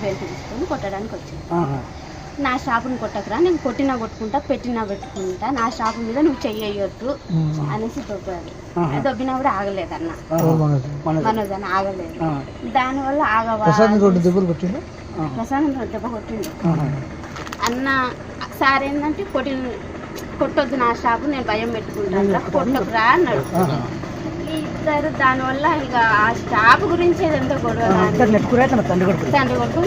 Belt తీసుకొని కొట్టడానికి వచ్చింది. నా షాపుని కొట్టకురా నేను కొట్టినా కొట్టుకుంటా పెట్టినా పెట్టుకుంటా నా షాపు మీద నువ్వు చెయ్యొద్దు అనేసి దొబ్బాడు. దొబ్బినా కూడా ఆగలేదు అన్న. మనది. మనోజ్. అని ఆగలేదు. దానివల్ల ఆగవా దెబ్బలు కొట్టింది ప్రసాదం దెబ్బ కొట్టింది ఆహా. అన్న సార్ ఏంటంటే కొట్టి కొట్టొద్దు నా షాపు నేను భయం పెట్టుకుంటాను కొట్టకురా అన్నాడు. ఇద్దరు దానివల్ల ఇక ఆ షాప్ గురించి ఏదంతా గొడవ నెట్టుకురా తండ్రి కొడుకు. తండ్రి కొడుకు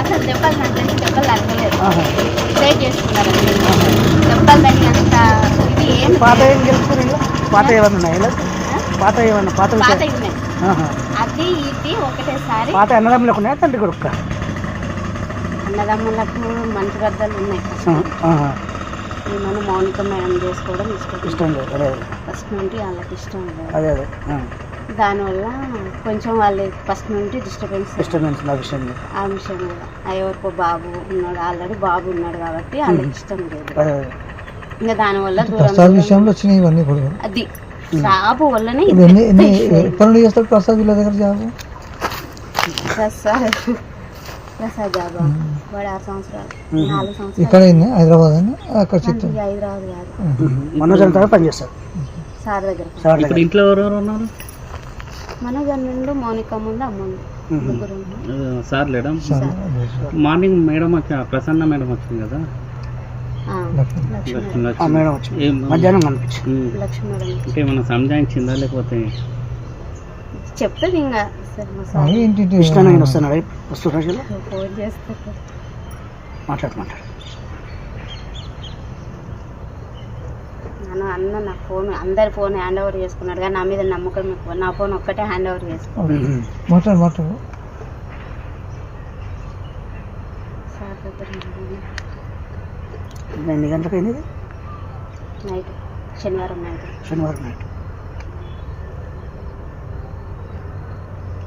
అసలు దెబ్బలు నాకు దెబ్బలు తగ్గలేదు. ట్రై చేసుకున్నారు. దెబ్బలు తగినంత ఇది ఏం పాత ఏం గెలుచుకుని పాత ఏమన్నా ఉన్నాయా? పాత ఏమన్నా పాత పాత? ఉన్నాయి. అది ఇది ఒకటేసారి. పాత అన్నదమ్ములకు ఉన్నాయా తండ్రి కొడుకు అన్నదమ్ములకు మంచి గద్దలు ఉన్నాయి. ఆహా. ఈ మన మౌనిక మేడం చేసుకోవడం ఇష్టం. ఇష్టం లేదు. ఫస్ట్ నుండి వాళ్ళకి ఇష్టం లేదు. అదే అదే. ఆ. దానివల్ల కొంచెం వాళ్ళు ఫస్ట్ నుండి డిస్టర్బెన్స్ డిస్టర్బెన్స్ విషయం. ఆ విషయం ఆ ఎవరికో బాబు ఉన్నాడు ఆల్రెడీ బాబు ఉన్నాడు కాబట్టి వాళ్ళకి ఇష్టం లేదు. ఇంకా దానివల్ల ప్రసాద్ దూరం విషయంలో వచ్చినాయి ఇవన్నీ కూడా అది. షాపు వల్లనే ఎన్ని ఎన్ని నుండి చేస్తాడు ప్రసాద్ వీళ్ళ దగ్గర జాబ్? ప్రసాద్ ప్రసాద్ బాబా. వాడు ఆరు సంవత్సరాలు. నాలుగు ఇక్కడ సంవత్సరాలు. హైదరాబాద్ అని అక్కడ చిత్తూరు. హైదరాబాద్ కాదు. మనోజ్ అంతా పనిచేస్తాడు. సార్ దగ్గర. సార్ దగ్గర. ఇంట్లో ఎవరెవరు ఉన్నారు? మనోజ్ నుండి మౌనిక ముందు అమ్మ ఉంది. ముగ్గురు ఉన్నాం. సార్ లేడా? మార్నింగ్ మేడం వచ్చి ప్రసన్న మేడం వచ్చింది కదా? వచ్చింది. మేడం. వచ్చి ఏం? మధ్యాహ్నం కనిపించింది. ఏమన్నా సంజాయించిందా లేకపోతే? చెప్తుంది ఇంకా సరే మా సార్. అవి ఏంటి కృష్ణ నేను వస్తున్నాడు మాట్లాడు మాట్లాడు. నన్ను అన్న నా ఫోన్ అందరి ఫోన్ హ్యాండ్ ఓవర్ చేసుకున్నాడు కానీ నా మీద నమ్మకం ఎక్కువ. నా ఫోన్ ఒక్కటే హ్యాండ్ ఓవర్ చేసుకున్నాడు. మాట్లాడు ఎన్ని గంటలకు అయింది? నైట్ శనివారం నైట్. శనివారం నైట్.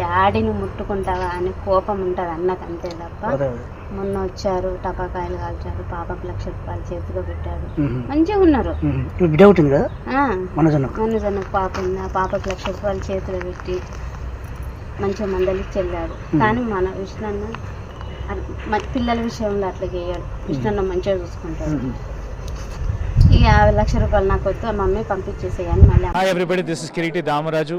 డాడీని ముట్టుకుంటావా అని కోపం ఉంటుంది అన్నకు అంతే తప్ప. మొన్న వచ్చారు టపాకాయలు కాల్చారు పాపకు లక్ష రూపాయలు చేతిలో పెట్టారు. మంచిగా ఉన్నారు. బిడ్డ ఉంటుంది కదా పాప ఉంది? ఆ పాపకు లక్ష రూపాయలు చేతిలో పెట్టి మంచిగా మందలిచ్చి వెళ్ళారు కానీ మన విష్ణన్న పిల్లల విషయంలో అట్లా చేయడు. విష్ణన్న మంచిగా చూసుకుంటాడు. ఈ యాభై లక్ష రూపాయలు నాకు వద్దు మమ్మీ పంపించేసేయని మళ్ళీ Hi everybody, this is Kiriti Damaraju.